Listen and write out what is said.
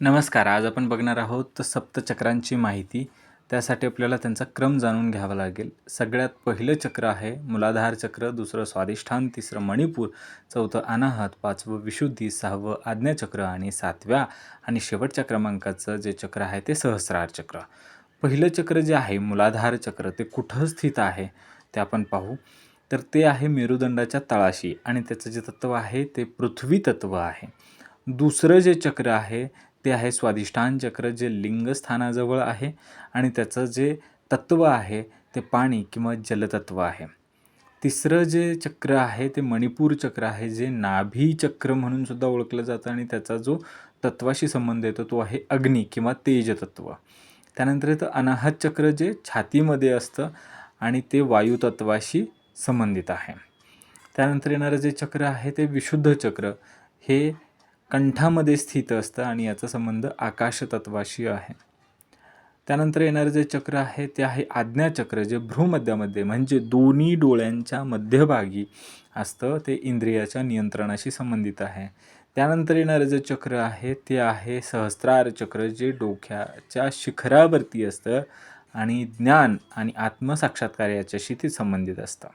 नमस्कार आज आपण बघणार आहोत सप्तचक्रांची माहिती. त्यासाठी आपल्याला त्यांचा क्रम जाणून घ्यावा लागेल. सगळ्यात पहिलं चक्र आहे मुलाधार चक्र दुसरं स्वादिष्ठान तिसरं मणिपूर चौथं अनाहत पाचवं विशुद्धी सहावं आज्ञाचक्र आणि सातव्या आणि शेवटच्या क्रमांकाचं जे चक्र आहे ते सहस्रार चक्र. पहिलं चक्र जे आहे मुलाधार चक्र ते कुठं स्थित आहे ते आपण पाहू. तर ते आहे मेरुदंडाच्या तळाशी आणि त्याचं जे तत्त्व आहे ते पृथ्वी तत्त्व आहे. दुसरं जे चक्र आहे ते आहे स्वादिष्ठान चक्र जे लिंगस्थानाजवळ आहे आणि त्याचं जे तत्त्व आहे ते पाणी किंवा जलतत्व आहे. तिसरं जे चक्र आहे ते मणिपूर चक्र आहे जे नाभी चक्र म्हणून सुद्धा ओळखलं जातं आणि त्याचा जो तत्वाशी संबंध येतो तो आहे अग्नी किंवा तेजतत्व. त्यानंतर येतं अनाहत चक्र जे छातीमध्ये असतं आणि ते वायुतत्वाशी संबंधित आहे. त्यानंतर येणारं जे चक्र आहे ते विशुद्ध चक्र. हे कंठामध्ये स्थित असतं आणि याचा संबंध आकाशतत्वाशी आहे. त्यानंतर येणारं जे चक्र आहे ते आहे आज्ञाचक्र जे भ्रूमध्यामध्ये म्हणजे दोन्ही डोळ्यांच्या मध्यभागी असतं ते इंद्रियाच्या नियंत्रणाशी संबंधित आहे. त्यानंतर येणारं जे चक्र आहे ते आहे सहस्त्रार चक्र जे डोक्याच्या शिखरावरती असतं आणि ज्ञान आणि आत्मसाक्षात्कार याच्याशी ते संबंधित असतं.